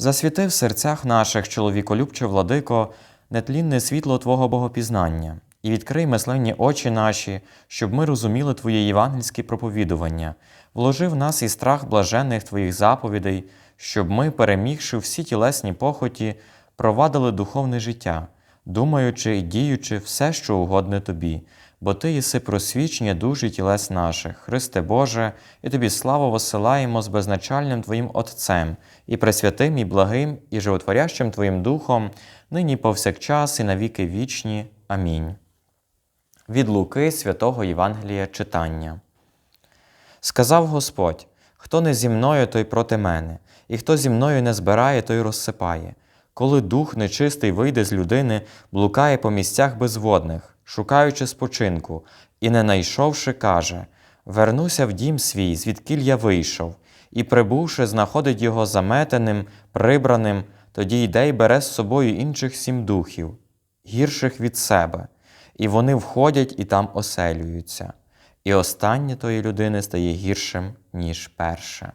Засвіти в серцях наших, чоловіколюбче владико, нетлінне світло Твого богопізнання, і відкрий мисленні очі наші, щоб ми розуміли Твоє євангельське проповідування, вложи в нас і страх блаженних Твоїх заповідей, щоб ми, перемігши всі тілесні похоті, провадили духовне життя, думаючи і діючи все, що угодне Тобі, бо Ти єси просвічення душ і тілес наших, Христе Боже, і Тобі славу посилаємо з безначальним Твоїм Отцем, і пресвятим, і благим, і животворящим Твоїм Духом, нині повсякчас і навіки вічні. Амінь. Від Луки святого Євангелія читання. Сказав Господь: хто не зі мною, той проти мене, і хто зі мною не збирає, той розсипає. Коли дух нечистий вийде з людини, блукає по місцях безводних, шукаючи спочинку, і, не найшовши, каже: Вернуся в дім свій, звідкіль я вийшов, і, прибувши, знаходить його заметеним, прибраним, тоді йде й бере з собою інших сім духів, гірших від себе, і вони входять і там оселюються. І останнє тої людини стає гіршим, ніж перше.